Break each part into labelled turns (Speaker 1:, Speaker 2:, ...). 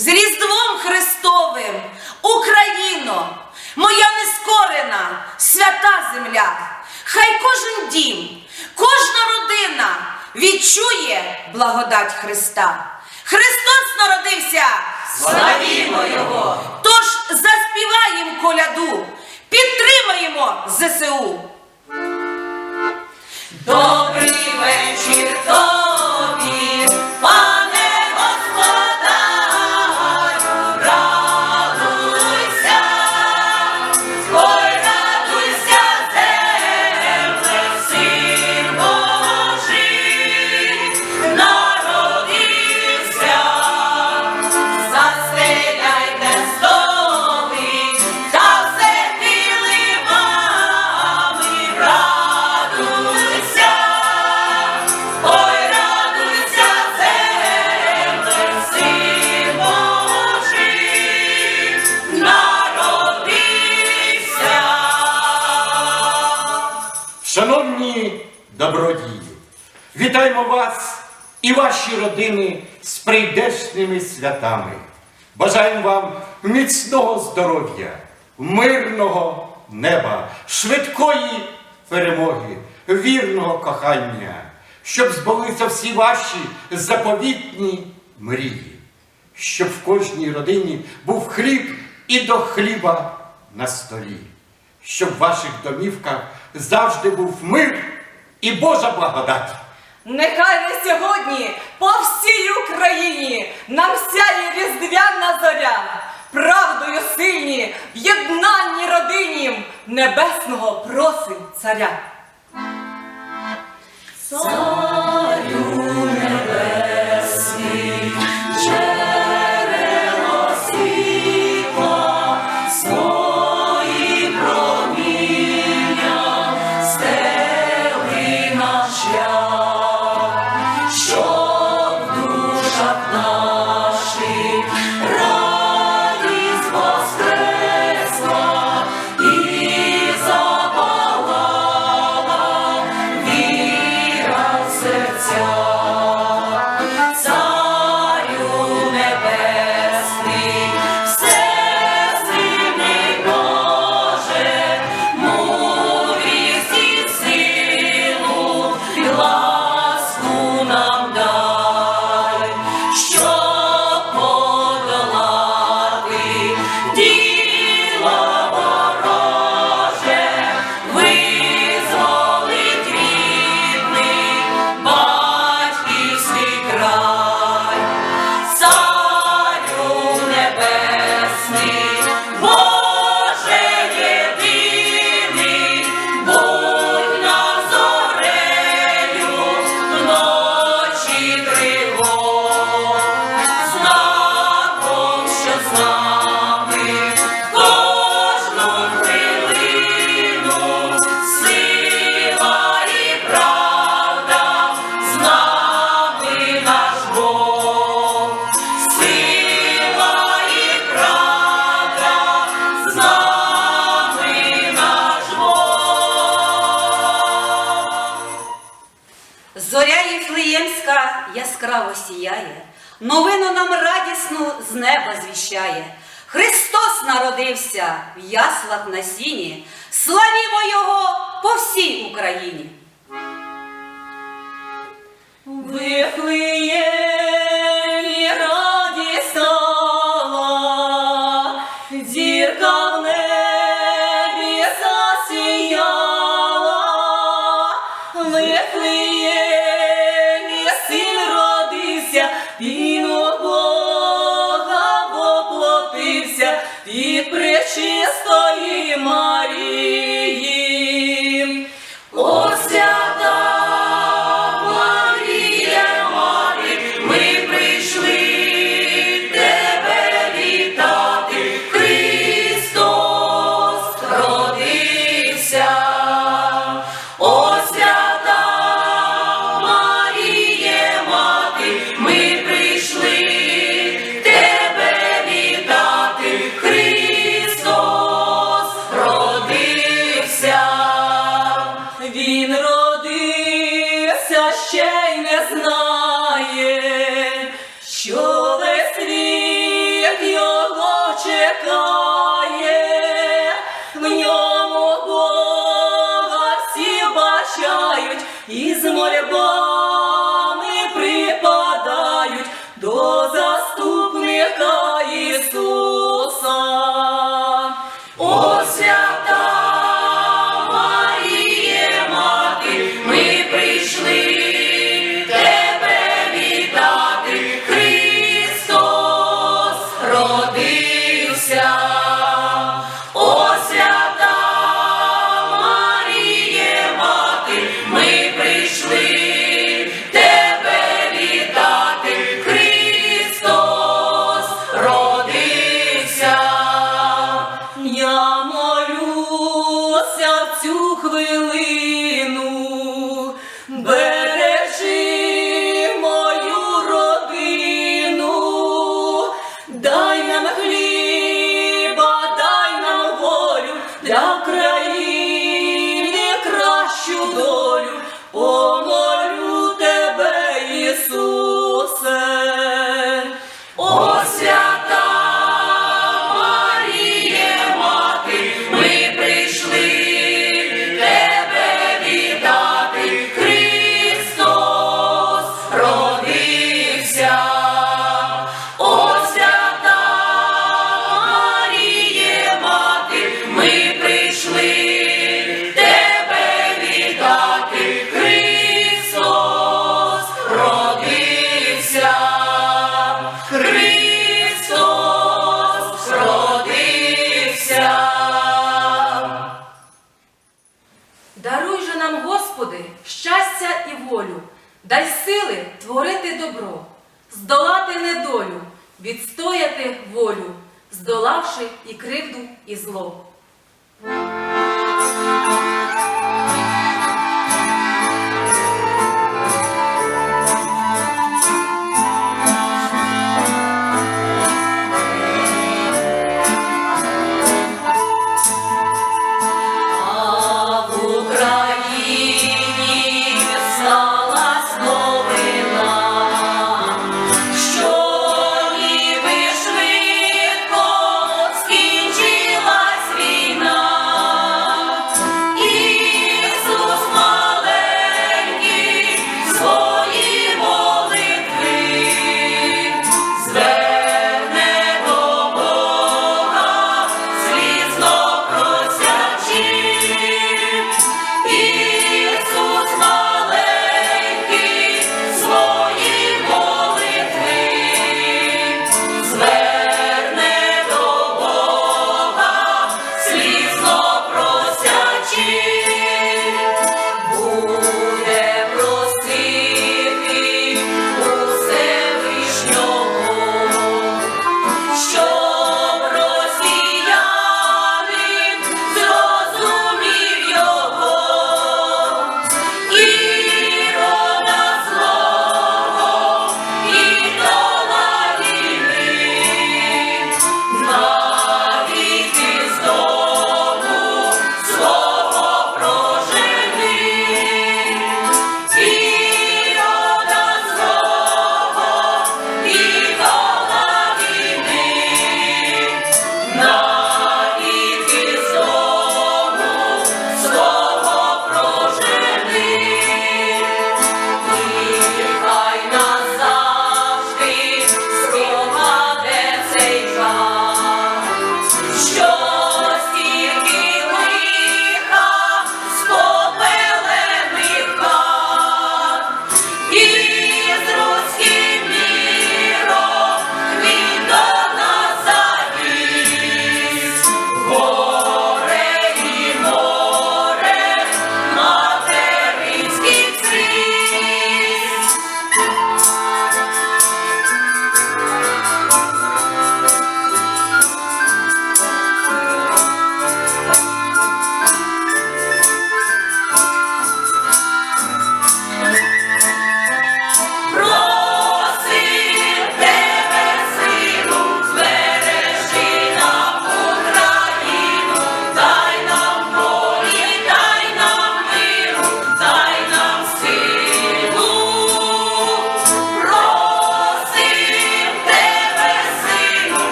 Speaker 1: з Різдвом Христовим, Україно, моя нескорена, свята земля, хай кожен дім, кожна родина відчує благодать Христа. Христос народився! Славімо Його! Тож заспіваємо коляду, підтримаємо ЗСУ. Добрий вечір
Speaker 2: добродії, вітаємо вас і ваші родини з прийдешніми святами. Бажаємо вам міцного здоров'я, мирного неба, швидкої перемоги, вірного кохання, щоб збулися всі ваші заповітні мрії, щоб в кожній родині був хліб і до хліба на столі щоб в ваших домівках завжди був мир і Божа благодать.
Speaker 3: Нехай на сьогодні по всій Україні нам сяє різдвяна зоря, правдою сильні, в єднанні родині небесного просим царя.
Speaker 4: Зоря Єфлеємська яскраво сіяє, новину нам радісну з неба звіщає. Христос народився в яслах на сіні, славімо Його по всій Україні.
Speaker 3: Вифлеємі miracle. добро, здолати недолю, відстояти волю, здолавши і кривду, і зло.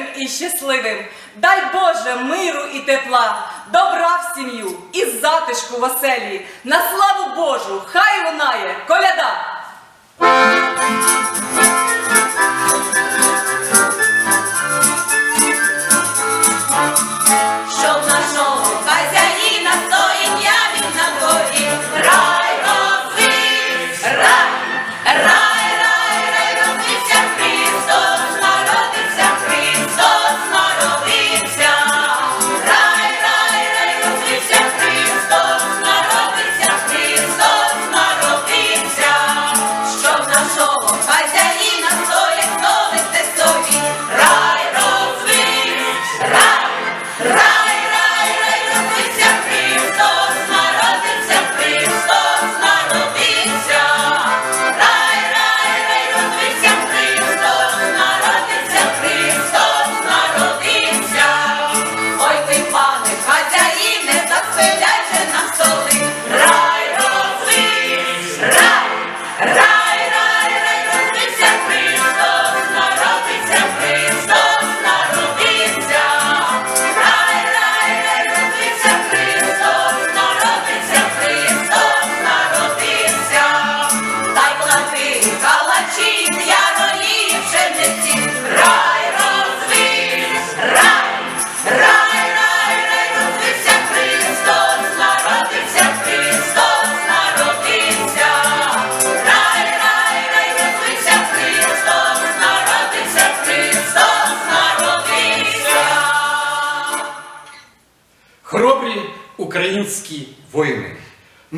Speaker 5: мирним і
Speaker 6: щасливим. Дай Боже миру і тепла, добра в сім'ю і затишку в оселі. На славу Божу! Хай лунає коляда!
Speaker 3: Thank you.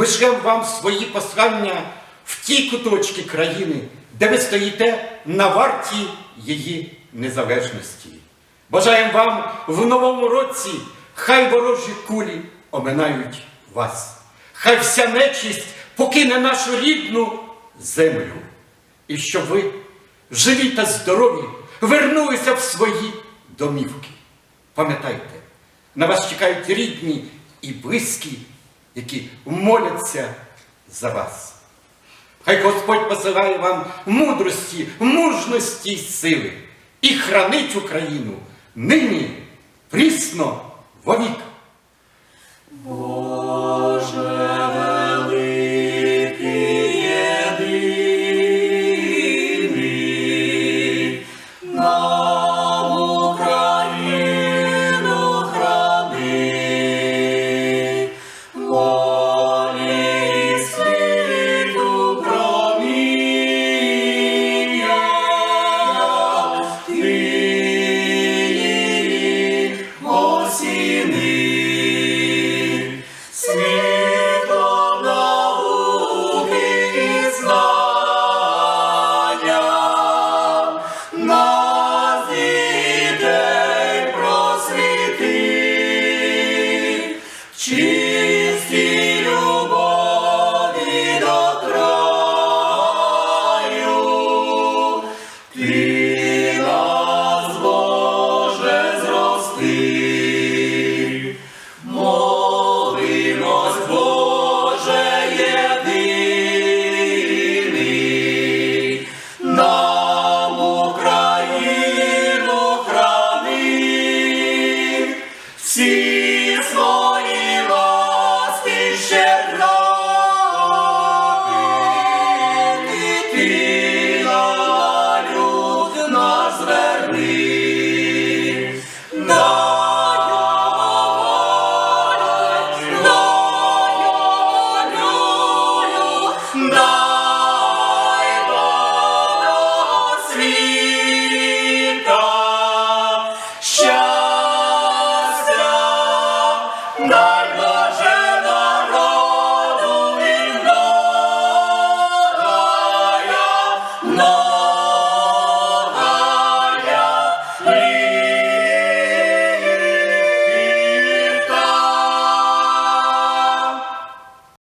Speaker 3: Ми шлем вам свої послання в ті куточки країни, де ви стоїте на варті її незалежності. Бажаємо вам в новому році, хай ворожі кулі оминають вас. Хай вся нечість покине нашу рідну землю. І щоб ви, живі та здорові, вернулися в свої домівки. Пам'ятайте, на вас чекають рідні і близькі які моляться за вас. Хай Господь посилає вам мудрості, мужності й сили і хранить Україну нині прісно вовік. Боже.